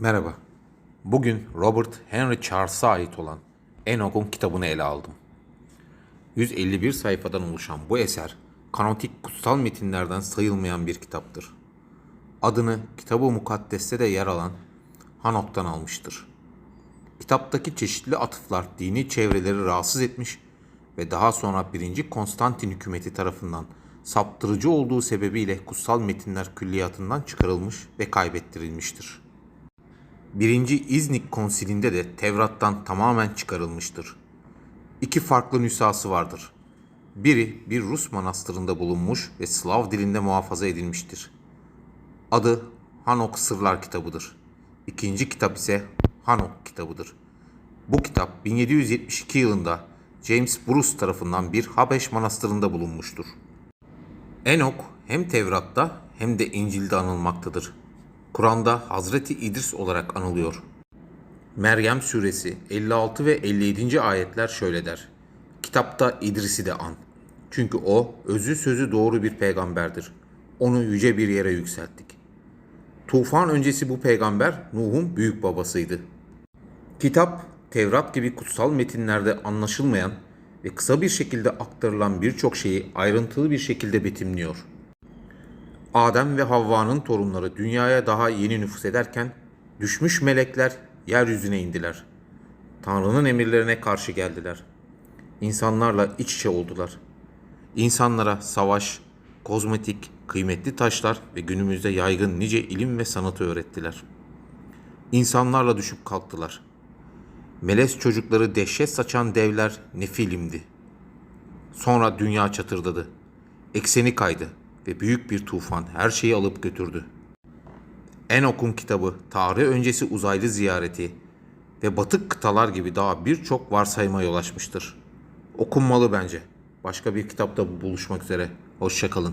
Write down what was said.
Merhaba. Bugün Robert Henry Charles'a ait olan Enoch'un kitabını ele aldım. 151 sayfadan oluşan bu eser, kanotik kutsal metinlerden sayılmayan bir kitaptır. Adını kitabı mukaddeste de yer alan Hanok'tan almıştır. Kitaptaki çeşitli atıflar dini çevreleri rahatsız etmiş ve daha sonra 1. Konstantin hükümeti tarafından saptırıcı olduğu sebebiyle kutsal metinler külliyatından çıkarılmış ve kaybettirilmiştir. Birinci İznik konsilinde de Tevrat'tan tamamen çıkarılmıştır. İki farklı nüshası vardır. Biri bir Rus manastırında bulunmuş ve Slav dilinde muhafaza edilmiştir. Adı Hanok Sırlar kitabıdır. İkinci kitap ise Hanok kitabıdır. Bu kitap 1772 yılında James Bruce tarafından bir Habeş manastırında bulunmuştur. Enok hem Tevrat'ta hem de İncil'de anılmaktadır. Kur'an'da Hazreti İdris olarak anılıyor. Meryem suresi 56 ve 57. ayetler şöyle der. Kitapta İdris'i de an. Çünkü o özü sözü doğru bir peygamberdir. Onu yüce bir yere yükselttik. Tufan öncesi bu peygamber Nuh'un büyük babasıydı. Kitap, Tevrat gibi kutsal metinlerde anlaşılmayan ve kısa bir şekilde aktarılan birçok şeyi ayrıntılı bir şekilde betimliyor. Adem ve Havva'nın torunları dünyaya daha yeni nüfus ederken düşmüş melekler yeryüzüne indiler. Tanrı'nın emirlerine karşı geldiler. İnsanlarla iç içe oldular. İnsanlara savaş, kozmetik, kıymetli taşlar ve günümüzde yaygın nice ilim ve sanatı öğrettiler. İnsanlarla düşüp kalktılar. Melez çocukları dehşet saçan devler nefilimdi. Sonra dünya çatırdadı. Ekseni kaydı ve büyük bir tufan her şeyi alıp götürdü. Enok'un kitabı, tarih öncesi uzaylı ziyareti ve batık kıtalar gibi daha birçok varsayıma yol açmıştır. Okunmalı bence. Başka bir kitapta buluşmak üzere. Hoşçakalın.